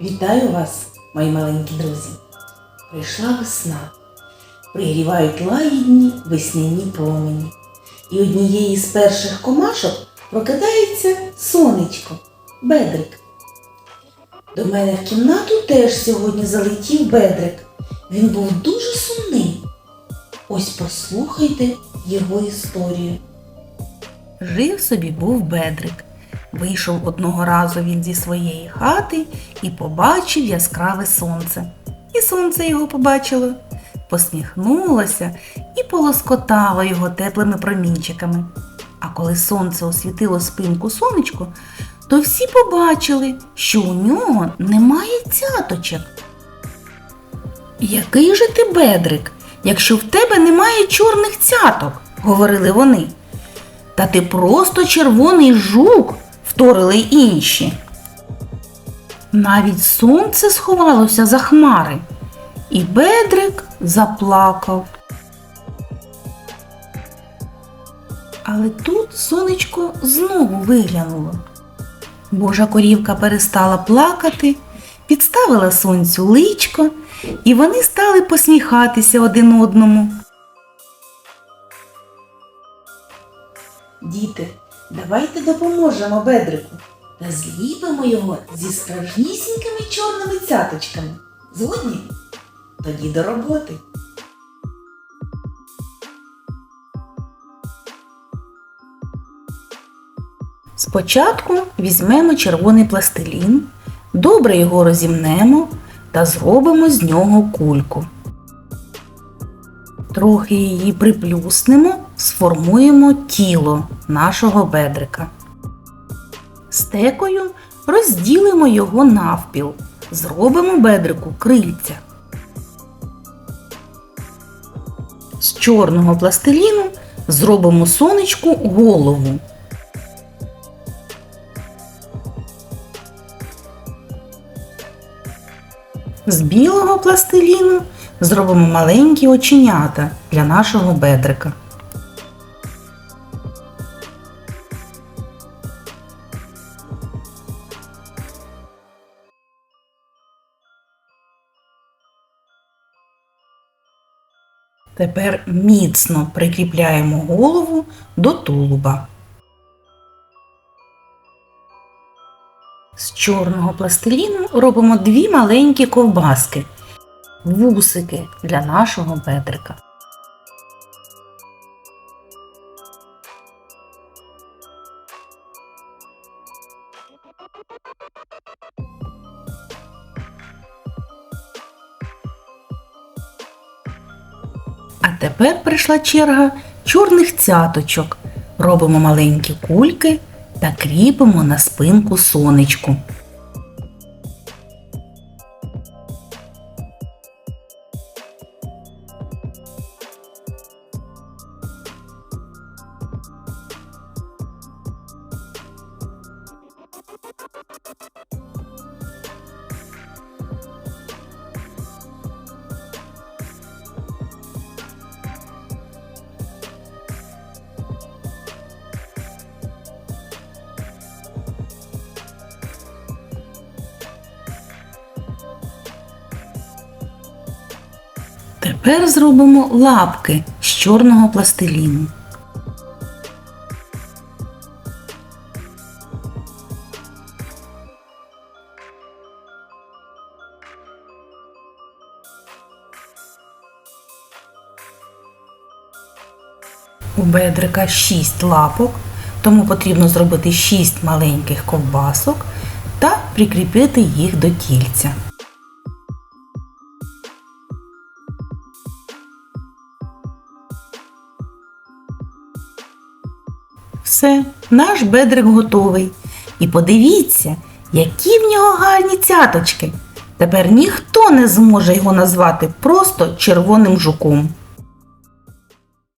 Вітаю вас, мої маленькі друзі. Прийшла весна. Пригрівають лагідні весняні промені. І однієї з перших комашок прокидається сонечко, бедрик. До мене в кімнату теж сьогодні залетів бедрик. Він був дуже сумний. Ось послухайте його історію. Жив собі був бедрик. Вийшов одного разу він зі своєї хати і побачив яскраве сонце. І сонце його побачило, посміхнулося і полоскотало його теплими промінчиками. А коли сонце освітило спинку сонечку, то всі побачили, що у нього немає цяточок. Який же ти бедрик, якщо в тебе немає чорних цяток, говорили вони. Та ти просто червоний жук, вторили інші. Навіть сонце сховалося за хмари, і Бедрик заплакав. Але тут сонечко знову виглянуло. Божа корівка перестала плакати, підставила сонцю личко, і вони стали посміхатися один одному. Діти, давайте допоможемо Бедрику та зліпимо його зі справжнісінькими чорними цяточками. Згодні? Тоді до роботи. Спочатку візьмемо червоний пластилін, добре його розімнемо та зробимо з нього кульку. Трохи її приплюснемо, сформуємо тіло нашого бедрика. Стекою розділимо його навпіл, зробимо бедрику крильця. З чорного пластиліну зробимо сонечку голову. З білого пластиліну зробимо маленькі оченята для нашого бедрика. Тепер міцно прикріпляємо голову до тулуба. З чорного пластиліну робимо дві маленькі ковбаски, вусики для нашого бедрика. Тепер прийшла черга чорних цяточок. Робимо маленькі кульки та кріпимо на спинку сонечку. Тепер зробимо лапки з чорного пластиліну. У бедрика 6 лапок, тому потрібно зробити 6 маленьких ковбасок та прикріпити їх до тільця. Все, наш бедрик готовий. І подивіться, які в нього гарні цяточки. Тепер ніхто не зможе його назвати просто червоним жуком.